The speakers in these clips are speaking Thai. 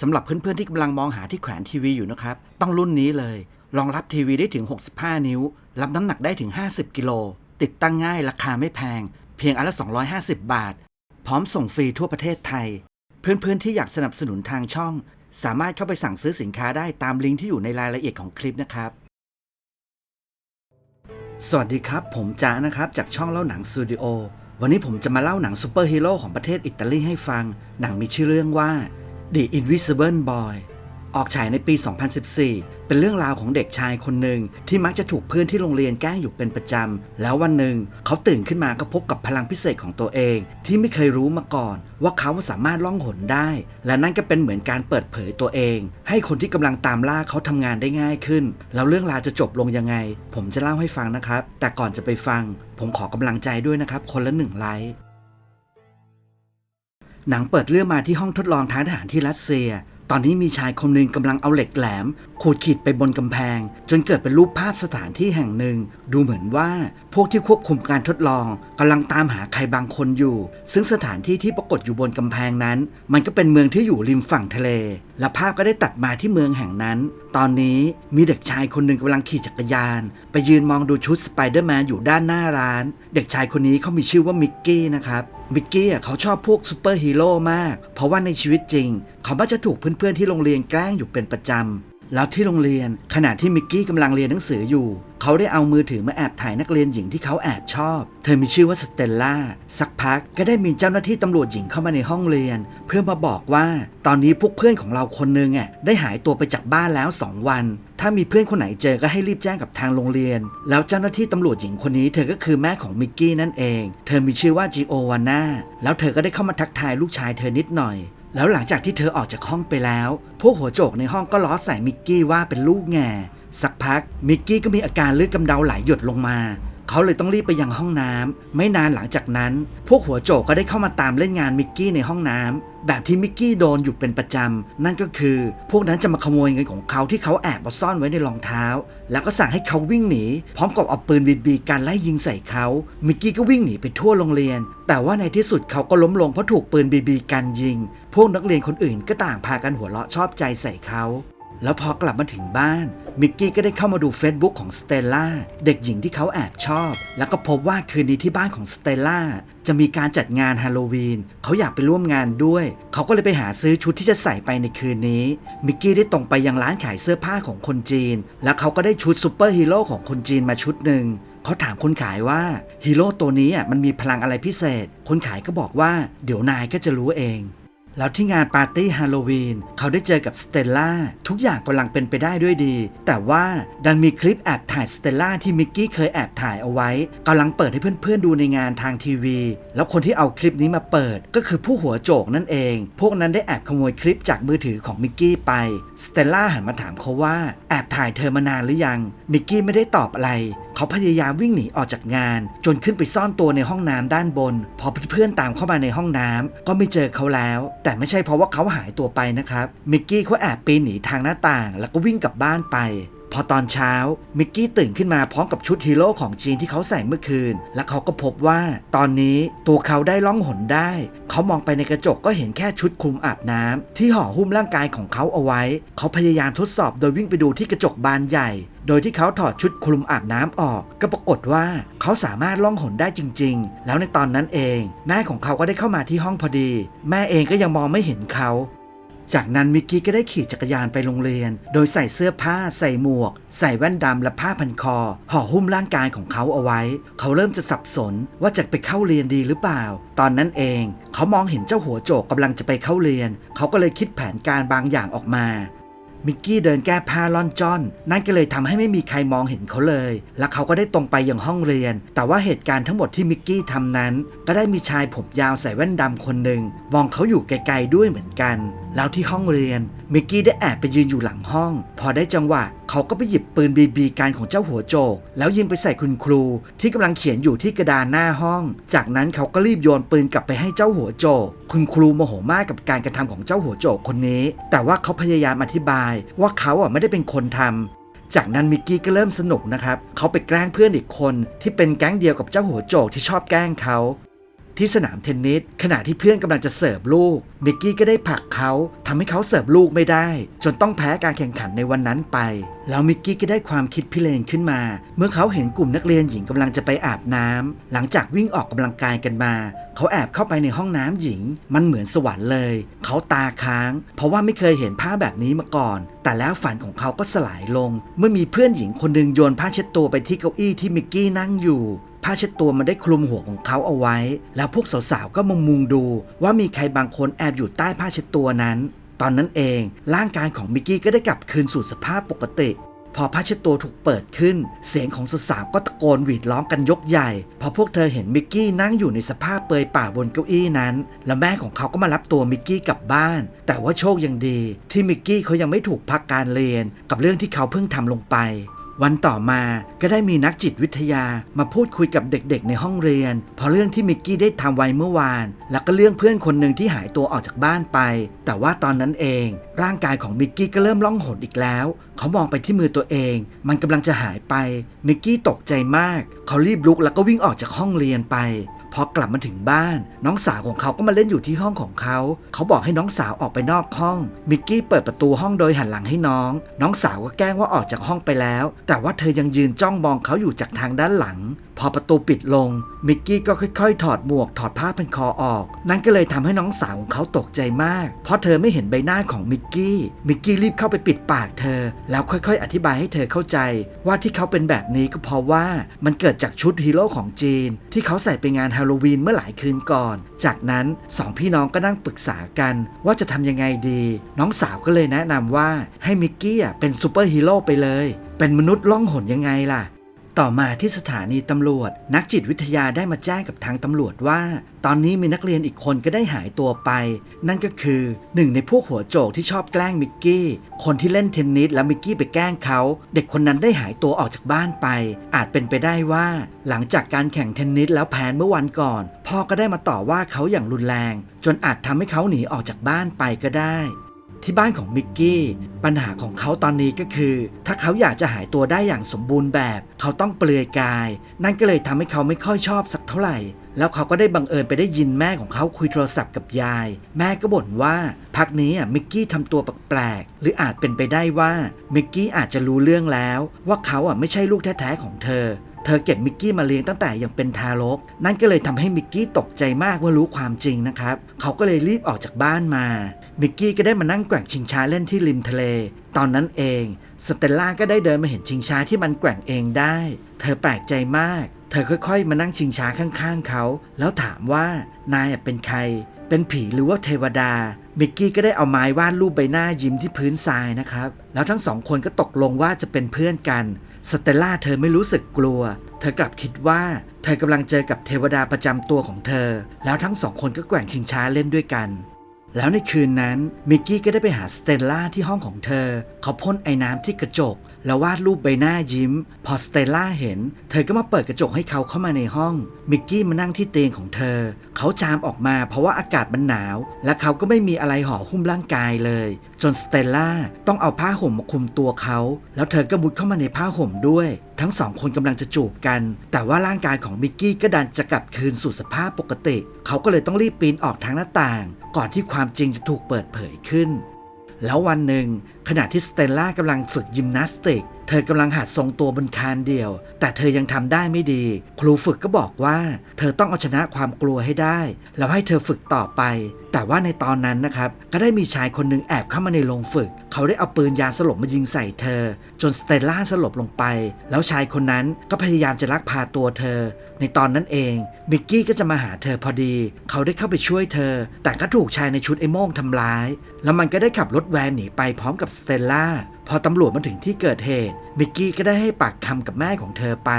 สำหรับเพื่อนๆที่กำลังมองหาที่แขวนทีวีอยู่นะครับ ต้องรุ่นนี้เลย รองรับทีวีได้ถึง 65 นิ้ว รับน้ำหนักได้ถึง 50 กิโล ติดตั้งง่ายราคาไม่แพง เพียงอันละ 250 บาท พร้อมส่งฟรีทั่วประเทศไทย เพื่อนๆที่อยากสนับสนุนทางช่อง สามารถเข้าไปสั่งซื้อสินค้าได้ตามลิงก์ที่อยู่ในรายละเอียดของคลิปนะครับ สวัสดีครับ ผมจ้านะครับ จากช่องเล่าหนังสตูดิโอ วันนี้ผมจะมาเล่าหนังซูเปอร์ฮีโร่ของประเทศอิตาลีให้ฟัง หนังมีชื่อเรื่องว่า The Invisible Boy ออกฉายในปี 2014 เป็นเรื่องราวของเด็กชายคนหนึ่งที่มักจะถูกเพื่อนที่โรงเรียนแกล้งอยู่เป็นประจำ แล้ววันหนึ่งเขาตื่นขึ้นมาก็พบกับพลังพิเศษของตัวเอง ที่ไม่เคยรู้มาก่อน ว่าเขาสามารถล่องหนได้ และนั่นก็เป็นเหมือนการเปิดเผยตัวเอง ให้คนที่กำลังตามล่าเขาทำงานได้ง่ายขึ้น แล้วเรื่องราวจะจบลงยังไง ผมจะเล่าให้ฟังนะครับ แต่ก่อนจะไปฟัง ผมขอกำลังใจด้วยนะครับ คนละหนึ่งไลค์ หนังเปิดเรื่องมาที่ห้องทดลองทางทหารที่รัสเซีย ตอนนี้มีชายคนหนึ่งกำลังเอาเหล็กแหลม ขูดขีดไปบนกำแพง จนเกิดเป็นรูปภาพสถานที่แห่งหนึ่ง ดูเหมือนว่าพวกที่ควบคุมการทดลองกำลังตามหาใครบางคนอยู่ ซึ่งสถานที่ที่ปรากฏอยู่บนกำแพงนั้น มันก็เป็นเมืองที่อยู่ริมฝั่งทะเล และภาพก็ได้ตัดมาที่เมืองแห่งนั้น ตอนนี้มีเด็กชายคนหนึ่งกำลังขี่จักรยาน ไปยืนมองดูชุดสไปเดอร์แมนอยู่ด้านหน้าร้าน เด็กชายคนนี้เขามีชื่อว่ามิกกี้นะครับมิกกี้เขาชอบพวกซูเปอร์ฮีโร่มาก เพราะว่าในชีวิตจริง เขามักจะถูกเพื่อนๆที่โรงเรียนแกล้งอยู่เป็นประจำ แล้วที่โรงเรียนขณะที่มิกกี้กำลังเรียนหนังสืออยู่ เขาได้เอามือถือมาแอบถ่ายนักเรียนหญิงที่เขาแอบชอบ เธอมีชื่อว่าสเตลล่า สักพักก็ได้มีเจ้าหน้าที่ตำรวจหญิงเข้ามาในห้องเรียน เพื่อมาบอกว่า ตอนนี้พวกเพื่อนของเราคนนึงอะได้หายตัวไปจากบ้านแล้ว2วัน ถ้ามีเพื่อนคนไหนเจอก็ให้รีบแจ้งกับทางโรงเรียน แล้วเจ้าหน้าที่ตำรวจหญิงคนนี้เธอก็คือแม่ของมิกกี้นั่นเอง เธอมีชื่อว่าจิโอวาน่า แล้วเธอก็ได้เข้ามาทักทายลูกชายเธอนิดหน่อย แล้วหลังจากที่เธอออกจากห้องไปแล้ว พวกหัวโจกในห้องก็ล้อใส่มิกกี้ว่าเป็นลูกแง่สักพักมิกกี้ก็มีอาการเลือดกำเดาไหลหยดลงมา เขาเลยต้องรีบไปยังห้องน้ำไม่นานหลังจากนั้น พวกหัวโจกก็ได้เข้ามาตามเล่นงานมิกกี้ในห้องน้ำแบบที่มิกกี้โดนอยู่เป็นประจำนั่นก็คือ พวกนั้นจะมาขโมยเงินของเขาที่เขาแอบเอาซ่อนไว้ในรองเท้า แล้วก็สั่งให้เขาวิ่งหนี พร้อมกับเอาปืนบีบีกันไล่ยิงใส่เขามิกกี้ก็วิ่งหนีไปทั่วโรงเรียน แต่ว่าในที่สุดเขาก็ล้มลงเพราะถูกปืนบีบีกันยิง พวกนักเรียนคนอื่นก็ต่างพากันหัวเราะชอบใจใส่เขา แล้วพอกลับมาถึงบ้าน มิกกี้ก็ได้เข้ามาดู Facebook ของสเตลล่าเด็กหญิงที่เขาแอบชอบ แล้วก็พบว่าคืนนี้ที่บ้านของสเตลล่าจะมีการจัดงานฮาโลวีนเขาอยากไปร่วมงานด้วย เขาก็เลยไปหาซื้อชุดที่จะใส่ไปในคืนนี้ มิกกี้ได้ตรงไปยังร้านขายเสื้อผ้าของคนจีน แล้วเขาก็ได้ชุดซูเปอร์ฮีโร่ของคนจีนมาชุดหนึ่งเขาถามคนขายว่าฮีโร่ตัวนี้มันมีพลังอะไรพิเศษ คนขายก็บอกว่า เดี๋ยวนายก็จะรู้เอง แล้วที่งานปาร์ตี้ฮาโลวีนเขาได้เจอกับสเตลล่าทุกอย่างกำลังเป็นไปได้ด้วยดี แต่ว่าดันมีคลิปแอบถ่ายสเตลล่าที่มิกกี้เคยแอบถ่ายเอาไว้กำลังเปิดให้เพื่อนๆดูในงานทางทีวี แล้วคนที่เอาคลิปนี้มาเปิดก็คือผู้หัวโจกนั่นเอง พวกนั้นได้แอบขโมยคลิปจากมือถือของมิกกี้ไปสเตลล่าหันมาถามเขาว่าแอบถ่ายเธอมานานหรือยังมิกกี้ไม่ได้ตอบอะไร เขาพยายามวิ่งหนีออกจากงาน จนขึ้นไปซ่อนตัวในห้องน้ำด้านบน พอเพื่อนๆตามเข้ามาในห้องน้ำก็ไม่เจอเขาแล้ว แต่ไม่ใช่เพราะว่าเขาหายตัวไปนะครับมิกกี้เขาแอบปีนหนีทางหน้าต่าง แล้วก็วิ่งกลับบ้านไป พอตอนเช้า มิกกี้ตื่นขึ้นมาพร้อมกับชุดฮีโร่ของจีนที่เขาใส่เมื่อคืน และเขาก็พบว่า ตอนนี้ตัวเขาได้ล่องหนได้ เขามองไปในกระจกก็เห็นแค่ชุดคลุมอาบน้ำที่ห่อหุ้มร่างกายของเขาเอาไว้ เขาพยายามทดสอบโดยวิ่งไปดูที่กระจกบานใหญ่ โดยที่เขาถอดชุดคลุมอาบน้ำออก ก็ปรากฏว่าเขาสามารถล่องหนได้จริง ๆ แล้วในตอนนั้นเอง แม่ของเขาก็ได้เข้ามาที่ห้องพอดี แม่เองก็ยังมองไม่เห็นเขา จากนั้นมิกกี้ก็ได้ขี่จักรยานไปโรงเรียน โดยใส่เสื้อผ้า ใส่หมวก ใส่แว่นดำและผ้าพันคอ ห่อหุ้มร่างกายของเขาเอาไว้ เขาเริ่มจะสับสนว่าจะไปเข้าเรียนดีหรือเปล่า ตอนนั้นเอง เขามองเห็นเจ้าหัวโจกกำลังจะไปเข้าเรียน เขาก็เลยคิดแผนการบางอย่างออกมา มิกกี้เดินแก้ผ้าล่อนจ้อน นั่นก็เลยทำให้ไม่มีใครมองเห็นเขาเลย และเขาก็ได้ตรงไปยังห้องเรียน แต่ว่าเหตุการณ์ทั้งหมดที่มิกกี้ทำนั้น ก็ได้มีชายผมยาวใส่แว่นดำคนหนึ่งมองเขาอยู่ไกลๆด้วยเหมือนกัน แล้วที่ห้องเรียนมิกกี้ได้แอบไปยืนอยู่หลังห้อง พอได้จังหวะเขาก็ไปหยิบปืนบีบีการของเจ้าหัวโจก แล้วยิงไปใส่คุณครู ที่กำลังเขียนอยู่ที่กระดานหน้าห้อง จากนั้นเขาก็รีบโยนปืนกลับไปให้เจ้าหัวโจก คุณครูโมโหมากกับการกระทำของเจ้าหัวโจกคนนี้ แต่ว่าเขาพยายามอธิบายว่าเขาอะไม่ได้เป็นคนทำจากนั้นมิกกี้ก็เริ่มสนุกนะครับ เขาไปแกล้งเพื่อนอีกคนที่เป็นแก๊งเดียวกับเจ้าหัวโจกที่ชอบแกล้งเขา ที่สนามเทนนิสขณะที่เพื่อนกำลังจะเสิร์ฟลูกมิกกี้ก็ได้ผลักเขาทำให้เขาเสิร์ฟลูกไม่ได้ จนต้องแพ้การแข่งขันในวันนั้นไป แล้วมิกกี้ก็ได้ความคิดพิเรนขึ้นมา เมื่อเขาเห็นกลุ่มนักเรียนหญิงกำลังจะไปอาบน้ำหลังจากวิ่งออกกำลังกายกันมา เขาแอบเข้าไปในห้องน้ำหญิง มันเหมือนสวรรค์เลย เขาตาค้าง เพราะว่าไม่เคยเห็นภาแบบนี้มาก่อน แต่แล้วฝันของเขาก็สลายลง เมื่อมีเพื่อนหญิงคนหนึ่งโยนผ้าเช็ดตัวไปที่เก้าอี้ที่มิกกี้นั่งอยู่ ผ้าเช็ดตัวมันได้คลุมหัวของเขาเอาไว้ แล้วพวกสาวๆก็มามุงดู ว่ามีใครบางคนแอบอยู่ใต้ผ้าเช็ดตัวนั้น ตอนนั้นเองร่างกายของมิกกี้ก็ได้กลับคืนสู่สภาพปกติ พอผ้าเช็ดตัวถูกเปิดขึ้น เสียงของสาวๆก็ตะโกนหวีดร้องกันยกใหญ่ พอพวกเธอเห็นมิกกี้นั่งอยู่ในสภาพเปยป่าบนเก้าอี้นั้น แล้วแม่ของเขาก็มารับตัวมิกกี้กลับบ้าน แต่ว่าโชคยังดี ที่มิกกี้เขายังไม่ถูกพักการเรียน กับเรื่องที่เขาเพิ่งทำลงไป วันต่อมาก็ได้มีนักจิตวิทยามาพูดคุยกับเด็กๆ ในห้องเรียนเพราะเรื่องที่มิกกี้ได้ทำไว้เมื่อวาน แล้วก็เรื่องเพื่อนคนหนึ่งที่หายตัวออกจากบ้านไป แต่ว่าตอนนั้นเอง ร่างกายของมิกกี้ก็เริ่มล่องหนอีกแล้ว เขามองไปที่มือตัวเอง มันกำลังจะหายไปมิกกี้ตกใจมาก เขารีบลุกแล้วก็วิ่งออกจากห้องเรียนไป พอกลับมาถึงบ้าน น้องสาวของเขาก็มาเล่นอยู่ที่ห้องของเขา เขาบอกให้น้องสาวออกไปนอกห้อง มิกกี้เปิดประตูห้องโดยหันหลังให้น้อง น้องสาวก็แกล้งว่าออกจากห้องไปแล้ว แต่ว่าเธอยังยืนจ้องมองเขาอยู่จากทางด้านหลัง พอประตูปิดลง มิกกี้ก็ค่อยๆ ถอดหมวกถอดผ้าพันคอออก นั่นก็เลยทำให้น้องสาวของเขาตกใจมาก เพราะเธอไม่เห็นใบหน้าของมิกกี้ มิกกี้รีบเข้าไปปิดปากเธอ แล้วค่อยๆ อธิบายให้เธอเข้าใจ ว่าที่เขาเป็นแบบนี้ก็เพราะว่ามันเกิดจากชุดฮีโร่ของจีน ที่เขาใส่ไปงานฮาโลวีนเมื่อหลายคืนก่อน จากนั้นสองพี่น้องก็นั่งปรึกษากันว่าจะทำยังไงดี น้องสาวก็เลยแนะนำว่าให้มิกกี้เป็นซูเปอร์ฮีโร่ไปเลย เป็นมนุษย์ล่องหนยังไงล่ะ ต่อมาที่สถานีตำรวจ นักจิตวิทยาได้มาแจ้งกับทางตำรวจว่า ตอนนี้มีนักเรียนอีกคนก็ได้หายตัวไป นั่นก็คือหนึ่งในพวกหัวโจกที่ชอบแกล้งมิกกี้ คนที่เล่นเทนนิสแล้วมิกกี้ไปแกล้งเขา เด็กคนนั้นได้หายตัวออกจากบ้านไป อาจเป็นไปได้ว่า หลังจากการแข่งเทนนิสแล้วแพ้เมื่อวันก่อน พ่อก็ได้มาต่อว่าเขาอย่างรุนแรง จนอาจทำให้เขาหนีออกจากบ้านไปก็ได้ ที่บ้านของมิกกี้ปัญหาของเขาตอนนี้ก็คือ ถ้าเขาอยากจะหายตัวได้อย่างสมบูรณ์แบบ เขาต้องเปลือยกาย นั่นก็เลยทำให้เขาไม่ค่อยชอบสักเท่าไหร่ แล้วเขาก็ได้บังเอิญไปได้ยินแม่ของเขาคุยโทรศัพท์กับยาย แม่ก็บ่นว่า พักนี้อะมิกกี้ทำตัวแปลกๆหรืออาจเป็นไปได้ว่ามิกกี้อาจจะรู้เรื่องแล้ว ว่าเขาอะไม่ใช่ลูกแท้ๆของเธอ เธอเก็บมิกกี้มาเลี้ยงตั้งแต่ยังเป็นทารก นั่นก็เลยทำให้มิกกี้ตกใจมากเมื่อรู้ความจริงนะครับ เขาก็เลยรีบออกจากบ้านมา มิกกี้ก็ได้มานั่งแกว่งชิงช้าเล่นที่ริมทะเล ตอนนั้นเอง สเตลล่าก็ได้เดินมาเห็นชิงช้าที่มันแกว่งเองได้ เธอแปลกใจมาก เธอค่อยๆ มานั่งชิงช้าข้างๆเขา แล้วถามว่านายเป็นใคร เป็นผีหรือว่าเทวดามิกกี้ก็ได้เอาไม้วาดรูปใบหน้ายิ้มที่พื้นทรายนะครับ แล้วทั้งสองคนก็ตกลงว่าจะเป็นเพื่อนกัน สเตลล่าเธอไม่รู้สึกกลัว เธอกลับคิดว่า เธอกำลังเจอกับเทวดาประจำตัวของเธอ แล้วทั้งสองคนก็แกว่งชิงช้าเล่นด้วยกัน แล้วในคืนนั้นมิกกี้ก็ได้ไปหาสเตลล่าที่ห้องของเธอ เขาพ่นไอ้น้ำที่กระจก แล้ววาดรูปใบหน้ายิ้ม พอสเตลล่าเห็น เธอก็มาเปิดกระจกให้เขาเข้ามาในห้อง มิกกี้มานั่งที่เตียงของเธอ เขาจามออกมาเพราะว่าอากาศมันหนาว และเขาก็ไม่มีอะไรห่อหุ้มร่างกายเลย จนสเตลล่าต้องเอาผ้าห่มมาคลุมตัวเขา แล้วเธอก็มุดเข้ามาในผ้าห่มด้วย ทั้งสองคนกำลังจะจูบกัน แต่ว่าร่างกายของมิกกี้ก็ดันจะกลับคืนสู่สภาพปกติ เขาก็เลยต้องรีบปีนออกทางหน้าต่าง ก่อนที่ความจริงจะถูกเปิดเผยขึ้น แล้ววันหนึ่งขณะที่สเตลล่ากำลังฝึกยิมนาสติก เธอกำลังหัดทรงตัวบนคานเดียว แต่เธอยังทำได้ไม่ดี ครูฝึกก็บอกว่า เธอต้องเอาชนะความกลัวให้ได้ แล้วให้เธอฝึกต่อไป แต่ว่าในตอนนั้นนะครับ ก็ได้มีชายคนหนึ่งแอบเข้ามาในโรงฝึก เขาได้เอาปืนยาสลบมายิงใส่เธอ จนสเตลล่าสลบลงไป แล้วชายคนนั้นก็พยายามจะลักพาตัวเธอ ในตอนนั้นเอง มิกกี้ก็จะมาหาเธอพอดี เขาได้เข้าไปช่วยเธอ แต่ก็ถูกชายในชุดไอ้โม่งทำร้าย แล้วมันก็ได้ขับรถแวนหนีไปพร้อมกับสเตลล่าพอตำรวจมาถึงที่เกิดเหตุมิกกี้ก็ได้ให้ปากคำกับแม่ของเธอไป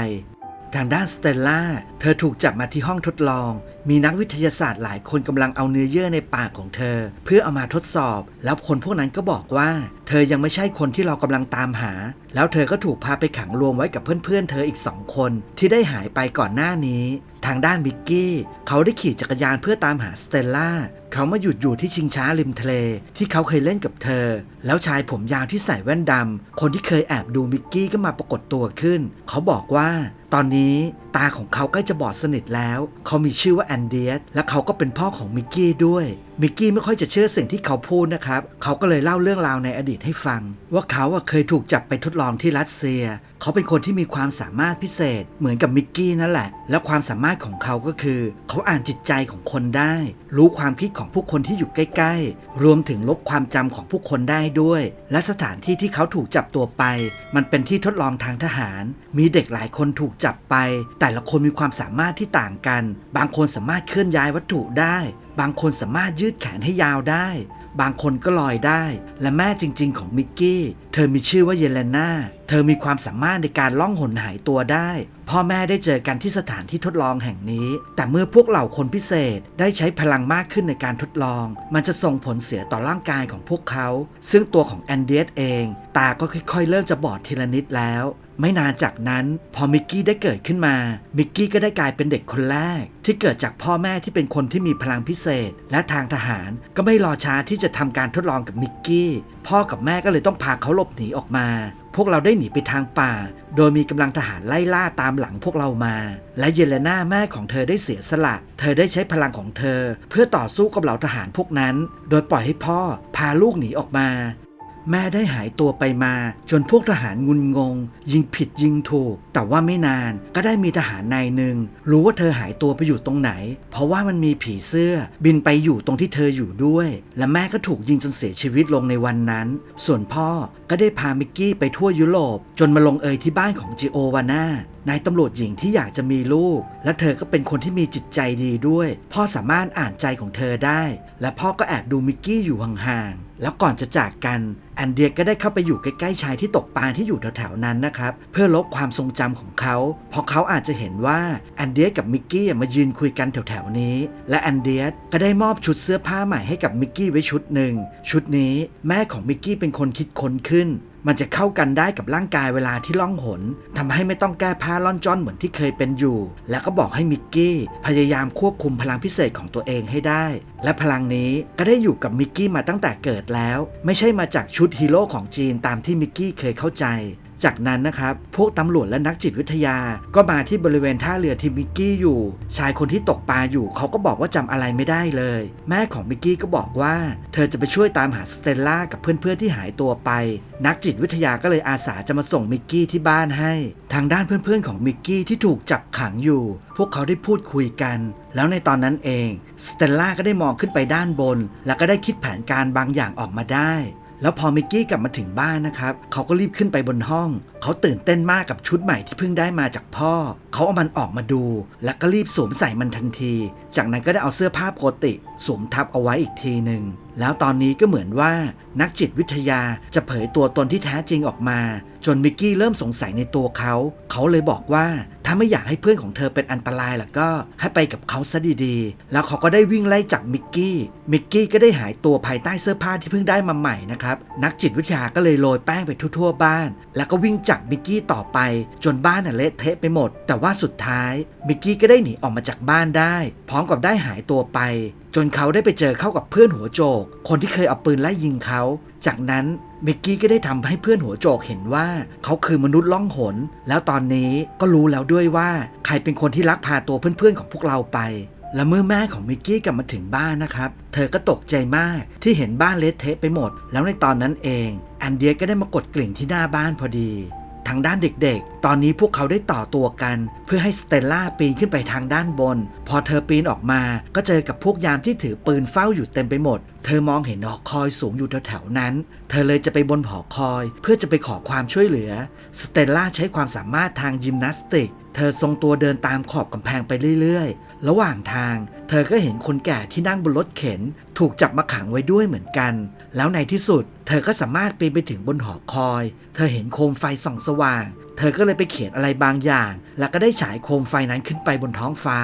ทางด้านสเตลล่า เธอถูกจับมาที่ห้องทดลอง มีนักวิทยาศาสตร์หลายคนกำลังเอาเนื้อเยื่อในปากของเธอ เพื่อเอามาทดสอบ แล้วคนพวกนั้นก็บอกว่า เธอยังไม่ใช่คนที่เรากำลังตามหา แล้วเธอก็ถูกพาไปขังรวมไว้กับเพื่อนๆเธออีกสองคน ที่ได้หายไปก่อนหน้านี้ ทางด้านมิกกี้ เขาได้ขี่จักรยานเพื่อตามหาสเตลล่า เขามาหยุดอยู่ที่ชิงช้าริมทะเล ที่เขาเคยเล่นกับเธอ แล้วชายผมยาวที่ใส่แว่นดำคนที่เคยแอบดูมิกกี้ก็มาปรากฏตัวขึ้น เขาบอกว่า ตอนนี้ ตาของเขาใกล้จะบอดสนิทแล้ว เขามีชื่อว่าแอนเดียสและเขาก็เป็นพ่อของมิกกี้ด้วยมิกกี้ไม่ค่อยจะเชื่อสิ่งที่เขาพูดนะครับ เขาก็เลยเล่าเรื่องราวในอดีตให้ฟัง ว่าเขาอะเคยถูกจับไปทดลองที่รัสเซีย เขาเป็นคนที่มีความสามารถพิเศษ เหมือนกับมิกกี้นั่นแหละ และความสามารถของเขาก็คือ เขาอ่านจิตใจของคนได้ รู้ความคิดของผู้คนที่อยู่ใกล้ ๆ รวมถึงลบความจำของผู้คนได้ด้วย และสถานที่ที่เขาถูกจับตัวไป มันเป็นที่ทดลองทางทหาร มีเด็กหลายคนถูกจับไปแต่ละคนมีความสามารถที่ต่างกัน บางคนสามารถเคลื่อนย้ายวัตถุได้ บางคนสามารถยืดแขนให้ยาวได้ บางคนก็ลอยได้ และแม่จริง ๆ ของมิกกี้ เธอมีชื่อว่าเยเลนาเธอมีความสามารถในการล่องหนหายตัวได้ พ่อแม่ได้เจอกันที่สถานที่ทดลองแห่งนี้ แต่เมื่อพวกเหล่าคนพิเศษได้ใช้พลังมากขึ้นในการทดลอง มันจะส่งผลเสียต่อร่างกายของพวกเขา ซึ่งตัวของแอนเดียสเอง ตาก็ค่อยๆ เริ่มจะบอดทีละนิดแล้ว ไม่นานจากนั้นพอมิกกี้ได้เกิดขึ้นมา มิกกี้ก็ได้กลายเป็นเด็กคนแรก ที่เกิดจากพ่อแม่ที่เป็นคนที่มีพลังพิเศษ และทางทหารก็ไม่รอช้าที่จะทำการทดลองกับมิกกี้ พ่อกับแม่ก็เลยต้องพาเขาหลบหนีออกมา พวกเราได้หนีไปทางป่า โดยมีกำลังทหารไล่ล่าตามหลังพวกเรามา และเยเลนาแม่ของเธอได้เสียสละ เธอได้ใช้พลังของเธอ เพื่อต่อสู้กับเหล่าทหารพวกนั้น โดยปล่อยให้พ่อพาลูกหนีออกมา แม่ได้หายตัวไปมา จนพวกทหารงุนงง ยิงผิดยิงถูก แต่ว่าไม่นานก็ได้มีทหารนายหนึ่งรู้ว่าเธอหายตัวไปอยู่ตรงไหน เพราะว่ามันมีผีเสื้อ บินไปอยู่ตรงที่เธออยู่ด้วย และแม่ก็ถูกยิงจนเสียชีวิตลงในวันนั้น ส่วนพ่อก็ได้พามิกกี้ไปทั่วยุโรป จนมาลงเอยที่บ้านของจิโอวาน่า นายตำรวจหญิงที่อยากจะมีลูก และเธอก็เป็นคนที่มีจิตใจดีด้วย พ่อสามารถอ่านใจของเธอได้ และพ่อก็แอบดูมิกกี้อยู่ห่างๆแล้วก่อนจะจากกันแอนเดียก็ได้เข้าไปอยู่ใกล้ๆชายที่ตกปลาที่อยู่แถวๆนั้นนะครับ เพื่อลบความทรงจำของเขาเพราะเขาอาจจะเห็นว่าแอนเดียกับมิกกี้มายืนคุยกันแถวๆนี้ และแอนเดียก็ได้มอบชุดเสื้อผ้าใหม่ให้กับมิกกี้ไว้ชุดหนึ่งชุดนี้แม่ของมิกกี้เป็นคนคิดค้นขึ้นมันจะเข้ากันได้กับร่างกายเวลาที่ล่องหนทำให้ไม่ต้องแก้ผ้าล่อนจ้อนเหมือนที่เคยเป็นอยู่ แล้วก็บอกให้มิกกี้พยายามควบคุมพลังพิเศษของตัวเองให้ได้ และพลังนี้ก็ได้อยู่กับมิกกี้มาตั้งแต่เกิดแล้ว ไม่ใช่มาจากชุดฮีโร่ของจีนตามที่มิกกี้เคยเข้าใจ จากนั้นนะครับ พวกตำรวจและนักจิตวิทยา ก็มาที่บริเวณท่าเรือที่มิกกี้อยู่ ชายคนที่ตกปลาอยู่เขาก็บอกว่าจำอะไรไม่ได้เลย แม่ของมิกกี้ก็บอกว่า เธอจะไปช่วยตามหาสเตลล่ากับเพื่อนๆที่หายตัวไป นักจิตวิทยาก็เลยอาสาจะมาส่งมิกกี้ที่บ้านให้ ทางด้านเพื่อนๆของมิกกี้ที่ถูกจับขังอยู่ พวกเขาได้พูดคุยกัน แล้วในตอนนั้นเองสเตลล่าก็ได้มองขึ้นไปด้านบน แล้วก็ได้คิดแผนการบางอย่างออกมาได้ แล้วพอมิกกี้กลับมาถึงบ้านนะครับ เขาก็รีบขึ้นไปบนห้อง เขาตื่นเต้นมากกับชุดใหม่ที่เพิ่งได้มาจากพ่อ เขาเอามันออกมาดู แล้วก็รีบสวมใส่มันทันที จากนั้นก็ได้เอาเสื้อผ้าปกติ สวมทับเอาไว้อีกทีหนึ่ง แล้วตอนนี้ก็เหมือนว่านักจิตวิทยาจะเผยตัวตนที่แท้จริงออกมา จนมิกกี้เริ่มสงสัยในตัวเขา เขาเลยบอกว่าถ้าไม่อยากให้เพื่อนของเธอเป็นอันตรายล่ะก็ ให้ไปกับเขาซะดีๆ แล้วเขาก็ได้วิ่งไล่จับมิกกี้ มิกกี้ก็ได้หายตัวภายใต้เสื้อผ้าที่เพิ่งได้มาใหม่นะครับ นักจิตวิทยาก็เลยโรยแป้งไปทั่วๆบ้าน แล้วก็วิ่งจับมิกกี้ต่อไป จนบ้านน่ะเละเทะไปหมด แต่ว่าสุดท้ายมิกกี้ก็ได้หนีออกมาจากบ้านได้ พร้อมกับได้หายตัวไป จนเขาได้ไปเจอเข้ากับเพื่อนหัวโจก คนที่เคยเอาปืนไล่ยิงเขา จากนั้นมิกกี้ก็ได้ทำให้เพื่อนหัวโจกเห็นว่า เขาคือมนุษย์ล่องหน แล้วตอนนี้ก็รู้แล้วด้วยว่า ใครเป็นคนที่ลักพาตัวเพื่อนๆของพวกเราไป และเมื่อแม่ของมิกกี้กลับมาถึงบ้านนะครับ เธอก็ตกใจมากที่เห็นบ้านเละเทะไปหมด แล้วในตอนนั้นเองแอนเดียก็ได้มากดกลิ่งที่หน้าบ้านพอดี ทางด้านเด็กๆ ตอนนี้พวกเขาได้ต่อตัวกัน เพื่อให้สเตลล่าปีนขึ้นไปทางด้านบน พอเธอปีนออกมาก็เจอกับพวกยามที่ถือปืนเฝ้าอยู่เต็มไปหมด เธอมองเห็นหอคอยสูงอยู่แถวๆนั้น เธอเลยจะไปบนหอคอย เพื่อจะไปขอความช่วยเหลือ สเตลล่าใช้ความสามารถทางยิมนาสติก เธอทรงตัวเดินตามขอบกำแพงไปเรื่อยๆ ระหว่างทาง เธอก็เห็นคนแก่ที่นั่งบนรถเข็น ถูกจับมาขังไว้ด้วยเหมือนกัน แล้วในที่สุด เธอก็สามารถปีนไปถึงบนหอคอย เธอเห็นโคมไฟส่องสว่าง เธอก็เลยไปเขียนอะไรบางอย่าง แล้วก็ได้ฉายโคมไฟนั้นขึ้นไปบนท้องฟ้า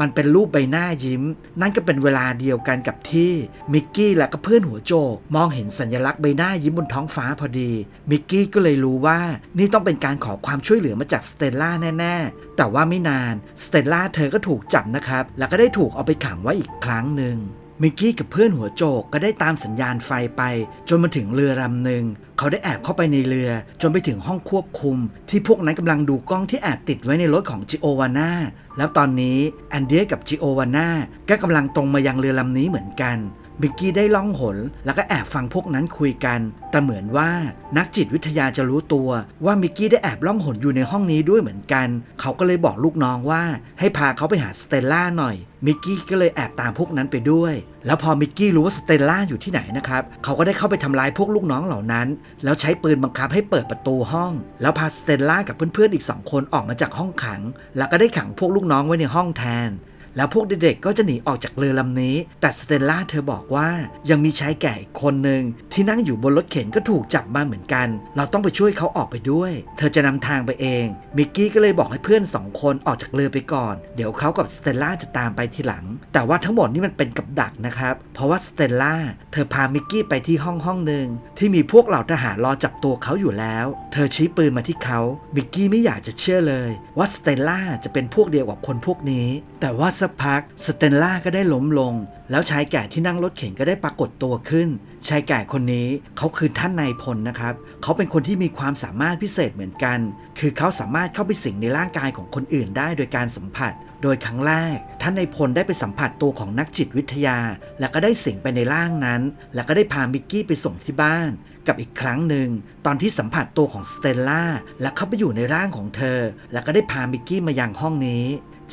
มันเป็นรูปใบหน้ายิ้ม นั่นก็เป็นเวลาเดียวกันกับที่มิกกี้และก็เพื่อนหัวโจกมองเห็นสัญลักษณ์ใบหน้ายิ้มบนท้องฟ้าพอดี มิกกี้ก็เลยรู้ว่า นี่ต้องเป็นการขอความช่วยเหลือมาจากสเตลล่าแน่ ๆ แต่ว่าไม่นานสเตลล่าเธอก็ถูกจับนะครับ แล้วก็ได้ถูกเอาไปขังไว้อีกครั้งหนึ่ง มิกกี้กับเพื่อนหัวโจกก็ได้ตามสัญญาณไฟไป จนมาถึงเรือลำหนึ่งเขาได้แอบเข้าไปในเรือ จนไปถึงห้องควบคุม ที่พวกนั้นกำลังดูกล้องที่แอบติดไว้ในรถของจิโอวาน่าแล้วตอนนี้แอนเดียกับจิโอวาน่าก็กำลังตรงมายังเรือลำนี้เหมือนกัน มิกกี้ได้ล่องหน แล้วก็แอบฟังพวกนั้นคุยกัน แต่เหมือนว่านักจิตวิทยาจะรู้ตัวว่ามิกกี้ได้แอบล่องหนอยู่ในห้องนี้ด้วยเหมือนกัน เขาก็เลยบอกลูกน้องว่า ให้พาเขาไปหาสเตลล่าหน่อยมิกกี้ก็เลยแอบตามพวกนั้นไปด้วย แล้วพอมิกกี้รู้ว่าสเตลล่าอยู่ที่ไหนนะครับ เขาก็ได้เข้าไปทำร้ายพวกลูกน้องเหล่านั้น แล้วใช้ปืนบังคับให้เปิดประตูห้อง แล้วพาสเตลล่ากับเพื่อนๆอีกสองคนออกมาจากห้องขัง แล้วก็ได้ขังพวกลูกน้องไว้ในห้องแทน แล้วพวกเด็กๆก็จะหนีออกจากเรือลำนี้ แต่สเตลล่าเธอบอกว่ายังมีชายแก่อีกคนหนึ่งที่นั่งอยู่บนรถเข็นก็ถูกจับมาเหมือนกัน เราต้องไปช่วยเขาออกไปด้วย เธอจะนำทางไปเอง มิกกี้ก็เลยบอกให้เพื่อนสองคนออกจากเรือไปก่อน เดี๋ยวเขากับสเตลล่าจะตามไปทีหลัง แต่ว่าทั้งหมดนี่มันเป็นกับดักนะครับ เพราะว่าสเตลล่าเธอพามิกกี้ไปที่ห้องห้องหนึ่งที่มีพวกเหล่าทหารรอจับตัวเขาอยู่แล้ว เธอชี้ปืนมาที่เขา มิกกี้ไม่อยากจะเชื่อเลย ว่าสเตลล่าจะเป็นพวกเดียวกับคนพวกนี้ แต่ว่าสกพัก สเตลล่าก็ได้ล้มลง แล้วชายแก่ที่นั่งรถเข็นก็ได้ปรากฏตัวขึ้น ชายแก่คนนี้เขาคือท่านนายพลนะครับ เขาเป็นคนที่มีความสามารถพิเศษเหมือนกัน คือเขาสามารถเข้าไปสิงในร่างกายของคนอื่นได้โดยการสัมผัส โดยครั้งแรก ท่านนายพลได้ไปสัมผัสตัวของนักจิตวิทยา แล้วก็ได้สิงไปในร่างนั้น แล้วก็ได้พามิกกี้ไปส่งที่บ้านกับอีกครั้งหนึ่ง ตอนที่สัมผัสตัวของสเตลล่าและเข้าไปอยู่ในร่างของเธอ แล้วก็ได้พามิกกี้มายังห้องนี้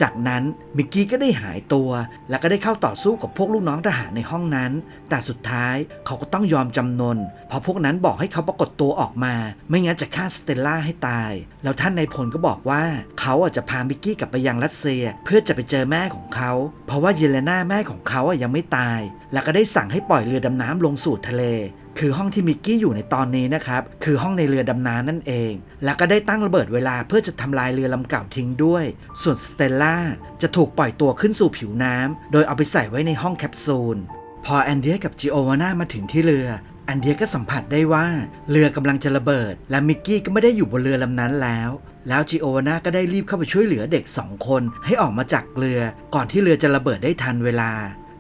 จากนั้นมิกกี้ก็ได้หายตัว แล้วก็ได้เข้าต่อสู้กับพวกลูกน้องทหารในห้องนั้น แต่สุดท้ายเขาก็ต้องยอมจำนน เพราะพวกนั้นบอกให้เขาปรากฏตัวออกมา ไม่งั้นจะฆ่าสเตลล่าให้ตาย แล้วท่านนายพลก็บอกว่าเขาอะจะพามิกกี้กลับไปยังรัสเซีย เพื่อจะไปเจอแม่ของเขา เพราะว่าเยเลนาแม่ของเขาอะยังไม่ตาย แล้วก็ได้สั่งให้ปล่อยเรือดำน้ำลงสู่ทะเล คือห้องที่มิกกี้อยู่ในตอนนี้นะครับ คือห้องในเรือดำน้ำนั่นเอง แล้วก็ได้ตั้งระเบิดเวลาเพื่อจะทำลายเรือลำเก่าทิ้งด้วย ส่วนสเตลล่าจะถูกปล่อยตัวขึ้นสู่ผิวน้ำโดยเอาไปใส่ไว้ในห้องแคปซูล พอแอนเดียกับจิโอวาน่ามาถึงที่เรือแอนเดียก็สัมผัสได้ว่าเรือกำลังจะระเบิด และมิกกี้ก็ไม่ได้อยู่บนเรือลำนั้นแล้วแล้วจิโอวาน่าก็ได้รีบเข้าไปช่วยเหลือเด็กสองคนให้ออกมาจากเรือ ก่อนที่เรือจะระเบิดได้ทันเวลา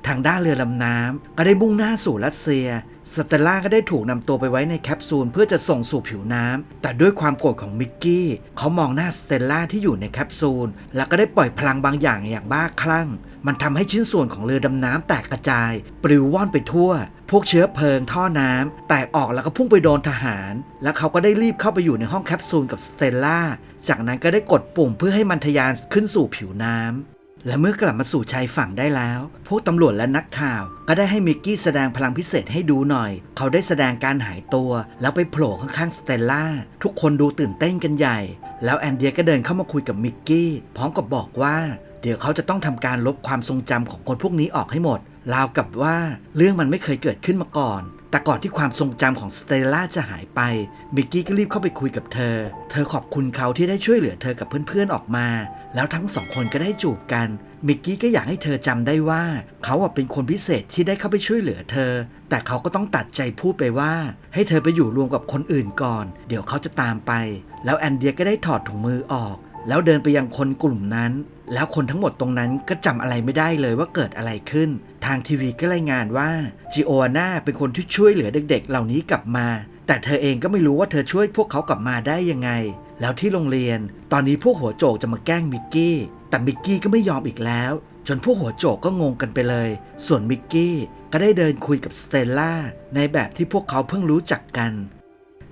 ทางด้านเรือลำน้ำก็ได้มุ่งหน้าสู่รัสเซีย สเตลล่าก็ได้ถูกนำตัวไปไว้ในแคปซูลเพื่อจะส่งสู่ผิวน้ำ แต่ด้วยความโกรธของมิกกี้เขามองหน้าสเตลล่าที่อยู่ในแคปซูล แล้วก็ได้ปล่อยพลังบางอย่างอย่างบ้าคลั่ง มันทำให้ชิ้นส่วนของเรือดำน้ำแตกกระจาย ปลิวว่อนไปทั่ว พวกเชื้อเพลิงท่อน้ำแตกออกแล้วก็พุ่งไปโดนทหาร แล้วเขาก็ได้รีบเข้าไปอยู่ในห้องแคปซูลกับสเตลล่า จากนั้นก็ได้กดปุ่มเพื่อให้มันทะยานขึ้นสู่ผิวน้ำ และเมื่อกลับมาสู่ชายฝั่งได้แล้ว พวกตำรวจและนักข่าว ก็ได้ให้มิกกี้แสดงพลังพิเศษให้ดูหน่อย เขาได้แสดงการหายตัว แล้วไปโผล่ข้างๆสเตลล่า ทุกคนดูตื่นเต้นกันใหญ่ แล้วแอนเดียก็เดินเข้ามาคุยกับมิกกี้ พร้อมกับบอกว่า เดี๋ยวเขาจะต้องทำการลบความทรงจำของคนพวกนี้ออกให้หมด ราวกับว่าเรื่องมันไม่เคยเกิดขึ้นมาก่อน แต่ก่อนที่ความทรงจำของสเตลล่าจะหายไป มิกกี้ก็รีบเข้าไปคุยกับเธอ เธอขอบคุณเขาที่ได้ช่วยเหลือเธอกับเพื่อนๆออกมา แล้วทั้งสองคนก็ได้จูบกัน มิกกี้ก็อยากให้เธอจำได้ว่า เขาเป็นคนพิเศษที่ได้เข้าไปช่วยเหลือเธอ แต่เขาก็ต้องตัดใจพูดไปว่า ให้เธอไปอยู่รวมกับคนอื่นก่อน เดี๋ยวเขาจะตามไป แล้วแอนเดียก็ได้ถอดถุงมือออก แล้วเดินไปยังคนกลุ่มนั้น แล้วคนทั้งหมดตรงนั้นก็จำอะไรไม่ได้เลยว่าเกิดอะไรขึ้น ทางทีวีก็รายงานว่าจิโอวน่าเป็นคนที่ช่วยเหลือเด็กๆ เหล่านี้กลับมา แต่เธอเองก็ไม่รู้ว่าเธอช่วยพวกเขากลับมาได้ยังไง แล้วที่โรงเรียน ตอนนี้พวกหัวโจกจะมาแกล้งมิกกี้ แต่มิกกี้ก็ไม่ยอมอีกแล้ว จนพวกหัวโจกก็งงกันไปเลย ส่วนมิกกี้ก็ได้เดินคุยกับสเตลล่าในแบบที่พวกเขาเพิ่งรู้จักกัน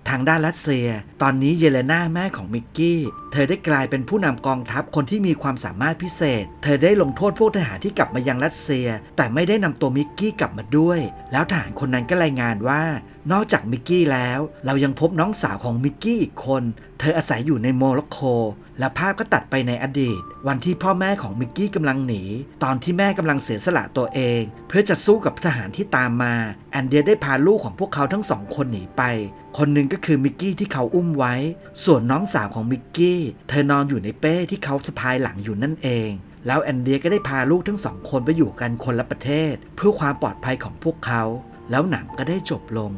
ทางด้านรัสเซีย ตอนนี้เยเลนาแม่ของมิกกี้ เธอได้กลายเป็นผู้นำกองทัพคนที่มีความสามารถพิเศษ เธอได้ลงโทษพวกทหารที่กลับมายังรัสเซีย แต่ไม่ได้นำตัวมิกกี้กลับมาด้วย แล้วทหารคนนั้นก็รายงานว่า นอกจากมิกกี้แล้ว เรายังพบน้องสาวของมิกกี้อีกคน เธออาศัยอยู่ในโมร็อกโก และภาพก็ตัดไปในอดีต วันที่พ่อแม่ของมิกกี้กำลังหนี ตอนที่แม่กำลังเสียสละตัวเอง เพื่อจะสู้กับทหารที่ตามมา แอนเดียได้พาลูกของพวกเขาทั้งสองคนหนีไป คนหนึ่งก็คือมิกกี้ที่เขาอุ้มไว้ ส่วนน้องสาวของมิกกี้เธอนอนอยู่ในเป้ที่เขาสะพายหลังอยู่นั่นเอง แล้วแอนเดียก็ได้พาลูกทั้งสองคนไปอยู่กันคนละประเทศ เพื่อความปลอดภัยของพวกเขา แล้วหนังก็ได้จบลง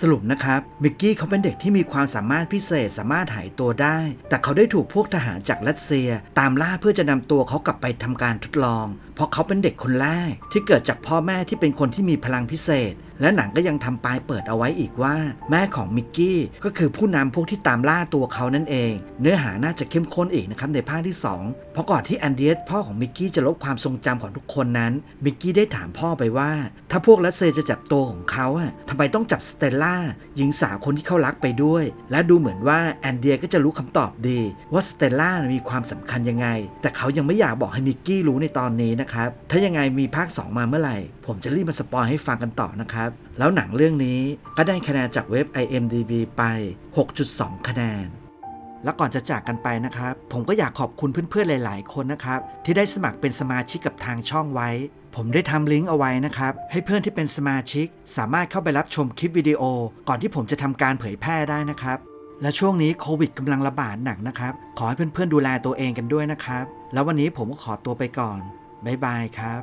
สรุปนะครับ มิกกี้เขาเป็นเด็กที่มีความสามารถพิเศษสามารถหายตัวได้ แต่เขาได้ถูกพวกทหารจากรัสเซีย ตามล่าเพื่อจะนำตัวเขากลับไปทำการทดลอง เพราะเขาเป็นเด็กคนแรกที่เกิดจากพ่อแม่ที่เป็นคนที่มีพลังพิเศษและหนังก็ยังทำปลายเปิดเอาไว้อีกว่า แม่ของมิกกี้ก็คือผู้นำพวกที่ตามล่าตัวเขานั่นเอง เนื้อหาน่าจะเข้มข้นอีกนะครับในภาคที่ 2 เพราะก่อนที่แอนเดียสพ่อของมิกกี้จะลบความทรงจำของทุกคนนั้น มิกกี้ได้ถามพ่อไปว่า ถ้าพวกรัสเซียจะจับตัวของเขาอะทำไมต้องจับสเตลล่าหญิงสาวคนที่เขารักไปด้วย และดูเหมือนว่าแอนเดียก็จะรู้คำตอบดี ว่าสเตลล่ามีความสำคัญยังไง แต่เขายังไม่อยากบอกให้มิกกี้รู้ในตอนนี้นะครับถ้ายังไงมีภาค 2 มาเมื่อไหร่ ผมจะรีบมาสปอยให้ฟังกันต่อนะครับนะครับ แล้วหนังเรื่องนี้ก็ได้คะแนนจากเว็บ IMDB ไป 6.2 คะแนน แล้วก่อนจะจากกันไปนะครับ ผมก็อยากขอบคุณเพื่อนๆ หลาย ๆ คนนะครับ ที่ได้สมัครเป็นสมาชิกกับทางช่องไว้ ผมได้ทำลิงก์เอาไว้นะครับ ให้เพื่อนที่เป็นสมาชิก สามารถเข้าไปรับชมคลิปวิดีโอ ก่อนที่ผมจะทำการเผยแพร่ได้นะครับและช่วงนี้โควิดกำลังระบาดหนักนะครับ ขอให้เพื่อนๆดูแลตัวเองกันด้วยนะครับ แล้ววันนี้ผมก็ขอตัวไปก่อน บ๊ายบายครับ